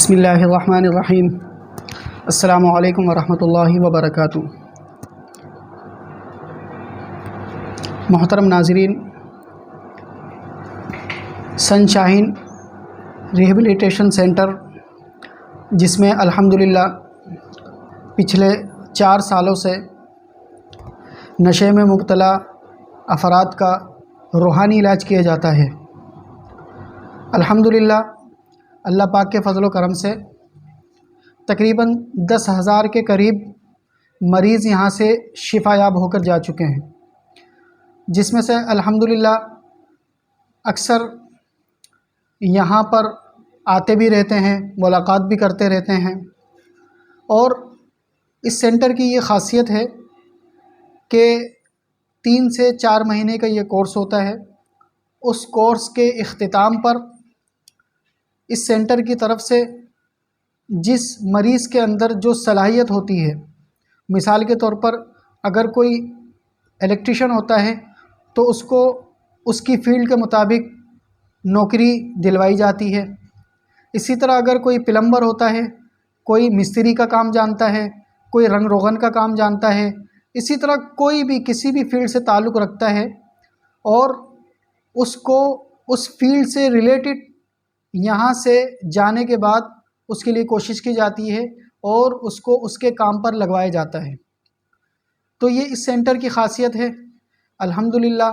بسم اللہ الرحمن الرحیم۔ السلام علیکم ورحمۃ اللہ وبرکاتہ۔ محترم ناظرین، سن شاہین ریہیبلیٹیشن سینٹر، جس میں الحمدللہ پچھلے چار سالوں سے نشے میں مبتلا افراد کا روحانی علاج کیا جاتا ہے۔ الحمدللہ اللہ پاک کے فضل و کرم سے تقریباً دس ہزار کے قریب مریض یہاں سے شفا یاب ہو کر جا چکے ہیں۔ جس میں سے الحمدللہ اکثر یہاں پر آتے بھی رہتے ہیں، ملاقات بھی کرتے رہتے ہیں۔ اور اس سینٹر کی یہ خاصیت ہے کہ تین سے چار مہینے کا یہ کورس ہوتا ہے۔ اس کورس کے اختتام پر اس سینٹر کی طرف سے جس مریض کے اندر جو صلاحیت ہوتی ہے، مثال کے طور پر اگر کوئی الیکٹریشن ہوتا ہے تو اس کو اس کی فیلڈ کے مطابق نوکری دلوائی جاتی ہے۔ اسی طرح اگر کوئی پلمبر ہوتا ہے، کوئی مستری کا کام جانتا ہے، کوئی رنگ روغن کا کام جانتا ہے، اسی طرح کوئی بھی کسی بھی فیلڈ سے تعلق رکھتا ہے اور اس کو اس فیلڈ سے ریلیٹڈ یہاں سے جانے کے بعد اس کے لیے کوشش کی جاتی ہے اور اس کو اس کے کام پر لگوایا جاتا ہے۔ تو یہ اس سینٹر کی خاصیت ہے۔ الحمدللہ،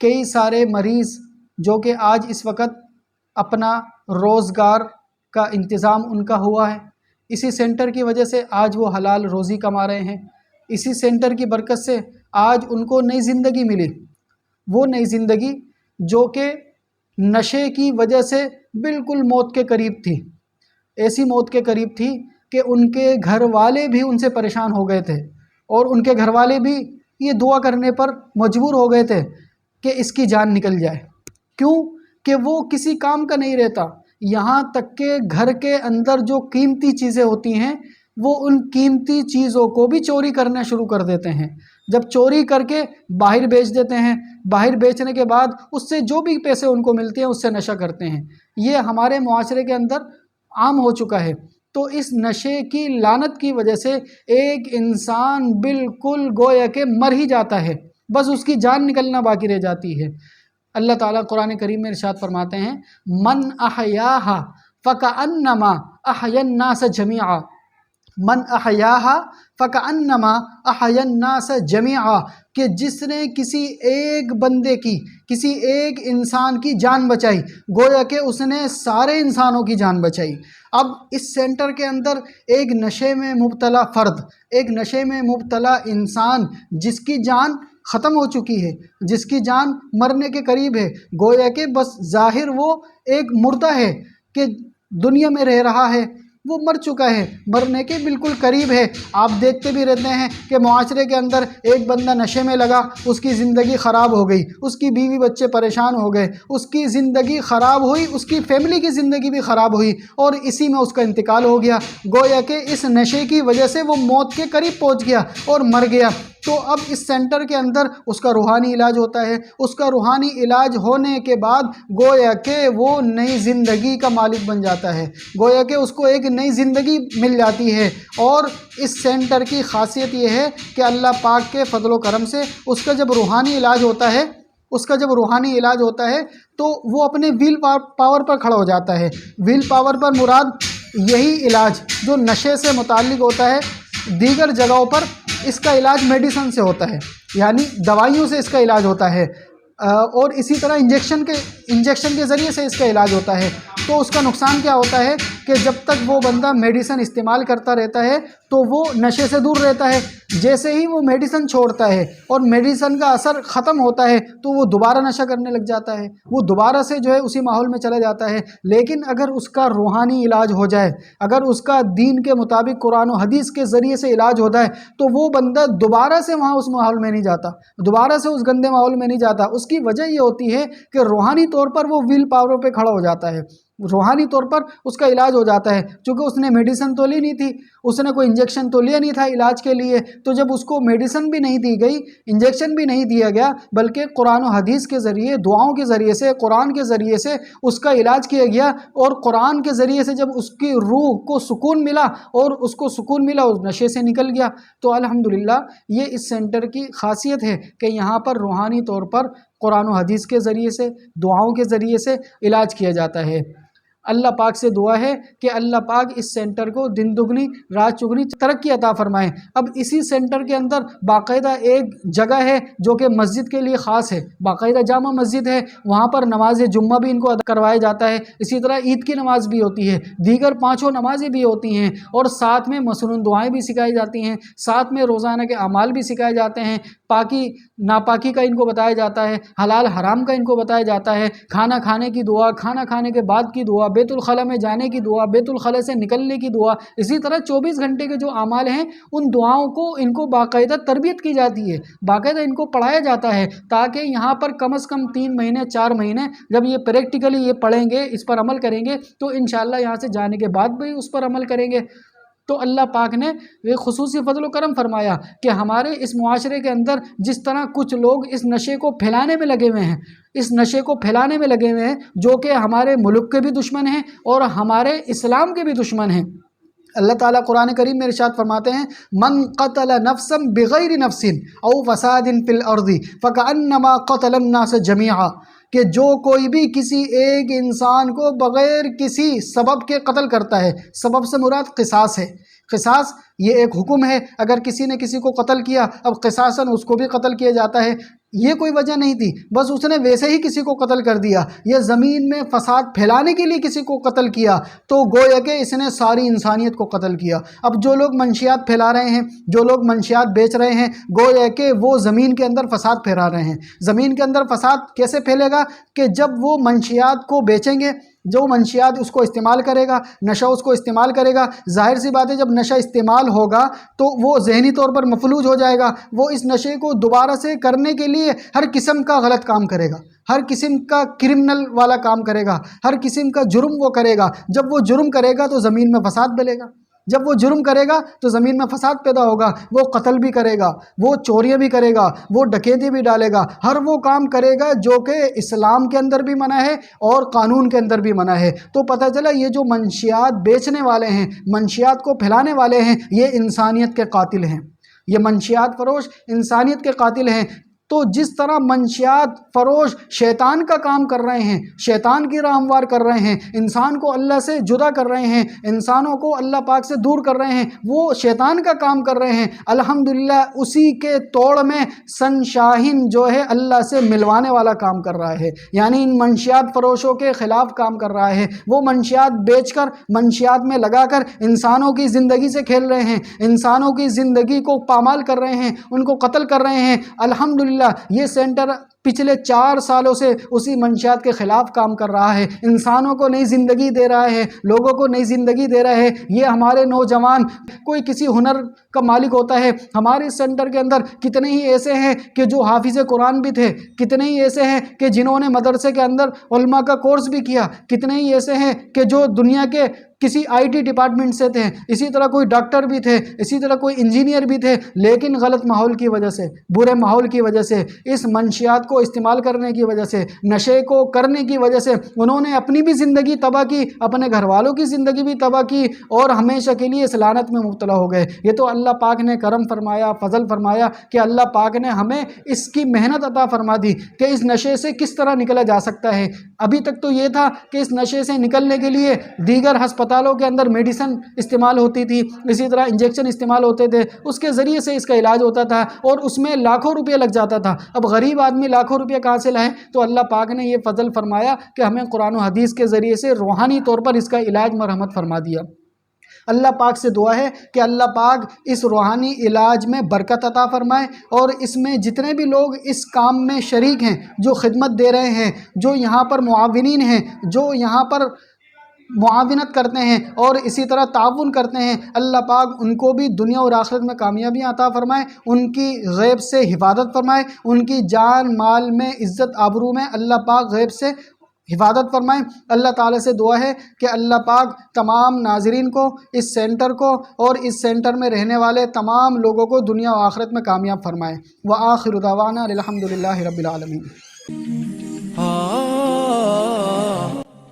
کئی سارے مریض جو کہ آج اس وقت اپنا روزگار کا انتظام ان کا ہوا ہے، اسی سینٹر کی وجہ سے آج وہ حلال روزی کما رہے ہیں۔ اسی سینٹر کی برکت سے آج ان کو نئی زندگی ملی۔ وہ نئی زندگی جو کہ نشے کی وجہ سے بالکل موت کے قریب تھی۔ ایسی موت کے قریب تھی کہ ان کے گھر والے بھی ان سے پریشان ہو گئے تھے اور ان کے گھر والے بھی یہ دعا کرنے پر مجبور ہو گئے تھے کہ اس کی جان نکل جائے۔ کیوں؟ کہ وہ کسی کام کا نہیں رہتا۔ یہاں تک کہ گھر کے اندر جو قیمتی چیزیں ہوتی ہیں، وہ ان قیمتی چیزوں کو بھی چوری کرنا شروع کر دیتے ہیں۔ جب چوری کر کے باہر بیچ دیتے ہیں، باہر بیچنے کے بعد اس سے جو بھی پیسے ان کو ملتے ہیں، اس سے نشہ کرتے ہیں۔ یہ ہمارے معاشرے کے اندر عام ہو چکا ہے۔ تو اس نشے کی لانت کی وجہ سے ایک انسان بالکل گویا کہ مر ہی جاتا ہے۔ بس اس کی جان نکلنا باقی رہ جاتی ہے۔ اللہ تعالیٰ قرآن کریم میں ارشاد فرماتے ہیں، من احیاہا فکا احی الناس جمیعا من احیاہا فکانما احی الناس جمیعا، کہ جس نے کسی ایک بندے کی، کسی ایک انسان کی جان بچائی، گویا کہ اس نے سارے انسانوں کی جان بچائی۔ اب اس سینٹر کے اندر ایک نشے میں مبتلا فرد، ایک نشے میں مبتلا انسان، جس کی جان ختم ہو چکی ہے، جس کی جان مرنے کے قریب ہے، گویا کہ بس ظاہر وہ ایک مردہ ہے، کہ دنیا میں رہ رہا ہے۔ وہ مر چکا ہے۔ مرنے کے بالکل قریب ہے۔ آپ دیکھتے بھی رہتے ہیں کہ معاشرے کے اندر ایک بندہ نشے میں لگا، اس کی زندگی خراب ہو گئی، اس کی بیوی بچے پریشان ہو گئے، اس کی زندگی خراب ہوئی، اس کی فیملی کی زندگی بھی خراب ہوئی اور اسی میں اس کا انتقال ہو گیا۔ گویا کہ اس نشے کی وجہ سے وہ موت کے قریب پہنچ گیا اور مر گیا۔ تو اب اس سینٹر کے اندر اس کا روحانی علاج ہوتا ہے۔ اس کا روحانی علاج ہونے کے بعد گویا کہ وہ نئی زندگی کا مالک بن جاتا ہے۔ گویا کہ اس کو ایک نئی زندگی مل جاتی ہے۔ اور اس سینٹر کی خاصیت یہ ہے کہ اللہ پاک کے فضل و کرم سے اس کا جب روحانی علاج ہوتا ہے، اس کا جب روحانی علاج ہوتا ہے تو وہ اپنے ویل پاور پر کھڑا ہو جاتا ہے۔ ویل پاور پر مراد یہی علاج جو نشے سے متعلق ہوتا ہے۔ دیگر جگہوں پر اس کا علاج میڈیسن سے ہوتا ہے یعنی دوائیوں سے اس کا علاج ہوتا ہے۔ اور اسی طرح انجیکشن کے انجیکشن کے ذریعے سے اس کا علاج ہوتا ہے۔ تو اس کا نقصان کیا ہوتا ہے؟ کہ جب تک وہ بندہ میڈیسن استعمال کرتا رہتا ہے تو وہ نشے سے دور رہتا ہے۔ جیسے ہی وہ میڈیسن چھوڑتا ہے اور میڈیسن کا اثر ختم ہوتا ہے تو وہ دوبارہ نشہ کرنے لگ جاتا ہے۔ وہ دوبارہ سے جو ہے اسی ماحول میں چلا جاتا ہے۔ لیکن اگر اس کا روحانی علاج ہو جائے، اگر اس کا دین کے مطابق قرآن و حدیث کے ذریعے سے علاج ہوتا ہے، تو وہ بندہ دوبارہ سے وہاں اس ماحول میں نہیں جاتا، دوبارہ سے اس گندے ماحول میں نہیں جاتا۔ اس کی وجہ یہ ہوتی ہے کہ روحانی طور پر وہ ویل پاور پہ کھڑا ہو جاتا ہے۔ روحانی طور پر اس کا علاج ہو جاتا ہے۔ چونکہ اس نے میڈیسن تو لی نہیں تھی، اس نے کوئی انجیکشن تو لیا نہیں تھا علاج کے لیے، تو جب اس کو میڈیسن بھی نہیں دی گئی انجیکشن بھی نہیں دیا گیا، بلکہ قرآن و حدیث کے ذریعے، دعاؤں کے ذریعے سے، قرآن کے ذریعے سے اس کا علاج کیا گیا۔ اور قرآن کے ذریعے سے جب اس کی روح کو سکون ملا اور اس کو سکون ملا، اس نشے سے نکل گیا۔ تو الحمدللہ، یہ اس سینٹر کی خاصیت ہے کہ یہاں پر روحانی طور پر قرآن و حدیث کے ذریعے سے، دعاؤں کے ذریعے سے علاج کیا جاتا ہے۔ اللہ پاک سے دعا ہے کہ اللہ پاک اس سینٹر کو دن دگنی، رات چگنی ترقی عطا فرمائیں اب اسی سینٹر کے اندر باقاعدہ ایک جگہ ہے جو کہ مسجد کے لیے خاص ہے۔ باقاعدہ جامع مسجد ہے، وہاں پر نماز جمعہ بھی ان کو ادا کروایا جاتا ہے۔ اسی طرح عید کی نماز بھی ہوتی ہے۔ دیگر پانچوں نمازیں بھی ہوتی ہیں اور ساتھ میں مصنون دعائیں بھی سکھائی جاتی ہیں۔ ساتھ میں روزانہ کے اعمال بھی سکھائے جاتے ہیں۔ پاکی، ناپاکی کا ان کو بتایا جاتا ہے۔ حلال حرام کا ان کو بتایا جاتا ہے۔ کھانا کھانے کی دعا، کھانا کھانے کے بعد کی دعا بیت الخلاء میں جانے کی دعا، بیت الخلاء سے نکلنے کی دعا، اسی طرح چوبیس گھنٹے کے جو اعمال ہیں، ان دعاؤں کو، ان کو باقاعدہ تربیت کی جاتی ہے، باقاعدہ ان کو پڑھایا جاتا ہے تاکہ یہاں پر کم از کم تین مہینے، چار مہینے جب یہ پریکٹیکلی یہ پڑھیں گے، اس پر عمل کریں گے، تو انشاءاللہ یہاں سے جانے کے بعد بھی اس پر عمل کریں گے۔ تو اللہ پاک نے ایک خصوصی فضل و کرم فرمایا کہ ہمارے اس معاشرے کے اندر جس طرح کچھ لوگ اس نشے کو پھیلانے میں لگے ہوئے ہیں، اس نشے کو پھیلانے میں لگے ہوئے ہیں، جو کہ ہمارے ملک کے بھی دشمن ہیں اور ہمارے اسلام کے بھی دشمن ہیں۔ اللہ تعالیٰ قرآن کریم میں ارشاد فرماتے ہیں، من قتل نفسم بغیر نفس او فساد فی الارض فکانما قتل الناس جميعا کہ جو کوئی بھی کسی ایک انسان کو بغیر کسی سبب کے قتل کرتا ہے، سبب سے مراد قصاص ہے۔ قصاص یہ ایک حکم ہے، اگر کسی نے کسی کو قتل کیا، اب قصاصاً اس کو بھی قتل کیا جاتا ہے۔ یہ کوئی وجہ نہیں تھی۔ بس اس نے ویسے ہی کسی کو قتل کر دیا۔ یہ زمین میں فساد پھیلانے کے لیے کسی کو قتل کیا۔ تو گویا کہ اس نے ساری انسانیت کو قتل کیا۔ اب جو لوگ منشیات پھیلا رہے ہیں، جو لوگ منشیات بیچ رہے ہیں، گویا کہ وہ زمین کے اندر فساد پھیلا رہے ہیں۔ زمین کے اندر فساد کیسے پھیلے گا؟ کہ جب وہ منشیات کو بیچیں گے جو منشیات اس کو استعمال کرے گا، نشہ اس کو استعمال کرے گا۔ ظاہر سی بات ہے، جب نشہ استعمال ہوگا تو وہ ذہنی طور پر مفلوج ہو جائے گا۔ وہ اس نشے کو دوبارہ سے کرنے کے لیے ہر قسم کا غلط کام کرے گا۔ ہر قسم کا کرمنل والا کام کرے گا۔ ہر قسم کا جرم وہ کرے گا۔ جب وہ جرم کرے گا تو زمین میں فساد بلے گا۔ جب وہ جرم کرے گا تو زمین میں فساد پیدا ہوگا، وہ قتل بھی کرے گا، وہ چوریاں بھی کرے گا، وہ ڈکیتی بھی ڈالے گا۔ ہر وہ کام کرے گا جو کہ اسلام کے اندر بھی منع ہے اور قانون کے اندر بھی منع ہے۔ تو پتہ چلا یہ جو منشیات بیچنے والے ہیں، منشیات کو پھیلانے والے ہیں، یہ انسانیت کے قاتل ہیں۔ یہ منشیات فروش انسانیت کے قاتل ہیں۔ تو جس طرح منشیات، فروش، شیطان کا کام کر رہے ہیں، شیطان کی راہ ہموار کر رہے ہیں، انسان کو اللہ سے جدا کر رہے ہیں، انسانوں کو اللہ پاک سے دور کر رہے ہیں، وہ شیطان کا کام کر رہے ہیں، الحمدللہ اسی کے توڑ میں سن شاہین جو ہے اللہ سے ملوانے والا کام کر رہا ہے۔ یعنی ان منشیات فروشوں کے خلاف کام کر رہا ہے۔ وہ منشیات بیچ کر، منشیات میں لگا کر انسانوں کی زندگی سے کھیل رہے ہیں، انسانوں کی زندگی کو پامال کر رہے ہیں، ان کو قتل کر رہے ہیں۔ الحمدللہ یہ سینٹر پچھلے چار سالوں سے اسی منشیات کے خلاف کام کر رہا ہے۔ انسانوں کو نئی زندگی دے رہا ہے، لوگوں کو نئی زندگی دے رہا ہے۔ یہ ہمارے نوجوان، کوئی کسی ہنر کا مالک ہوتا ہے۔ ہمارے سینٹر کے اندر کتنے ہی ایسے ہیں کہ جو حافظ قرآن بھی تھے، کتنے ہی ایسے ہیں کہ جنہوں نے مدرسے کے اندر علماء کا کورس بھی کیا، کتنے ہی ایسے ہیں کہ جو دنیا کے کسی آئی ٹی ڈپارٹمنٹ سے تھے، اسی طرح کوئی ڈاکٹر بھی تھے، اسی طرح کوئی انجینئر بھی تھے، لیکن غلط ماحول کی وجہ سے، برے ماحول کی وجہ سے، اس منشیات کو استعمال کرنے کی وجہ سے، نشے کو کرنے کی وجہ سے، انہوں نے اپنی بھی زندگی تباہ کی، اپنے گھر والوں کی زندگی بھی تباہ کی، اور ہمیشہ کے لیے اس لانت میں مبتلا ہو گئے۔ یہ تو اللہ پاک نے کرم فرمایا، فضل فرمایا کہ اللہ پاک نے ہمیں اس کی محنت عطا فرما دی کہ اس نشے سے کس طرح نکلا جا سکتا ہے۔ ابھی تک تو یہ تھا کہ اس نشے سے نکلنے کے لیے دیگر ہسپتال ہسپتالوں کے اندر میڈیسن استعمال ہوتی تھی، اسی طرح انجیکشن استعمال ہوتے تھے۔ اس کے ذریعے سے اس کا علاج ہوتا تھا اور اس میں لاکھوں روپیہ لگ جاتا تھا۔ اب غریب آدمی لاکھوں روپیہ کہاں سے لائے تو اللہ پاک نے یہ فضل فرمایا کہ ہمیں قرآن و حدیث کے ذریعے سے روحانی طور پر اس کا علاج مرحمت فرما دیا۔ اللہ پاک سے دعا ہے کہ اللہ پاک اس روحانی علاج میں برکت عطا فرمائے اور اس میں جتنے بھی لوگ اس کام میں شریک ہیں، جو خدمت دے رہے ہیں، جو یہاں پر معاونین ہیں، جو یہاں پر معاونت کرتے ہیں اور اسی طرح تعاون کرتے ہیں۔ اللہ پاک ان کو بھی دنیا اور آخرت میں کامیابیاں عطا فرمائے، ان کی غیب سے حفاظت فرمائے، ان کی جان، مال میں عزت، آبرو میں اللہ پاک غیب سے حفاظت فرمائیں اللہ تعالیٰ سے دعا ہے کہ اللہ پاک تمام ناظرین کو، اس سینٹر کو اور اس سینٹر میں رہنے والے تمام لوگوں کو دنیا و آخرت میں کامیاب فرمائے۔ و آخر دعوانا الحمد للہ رب العالمین۔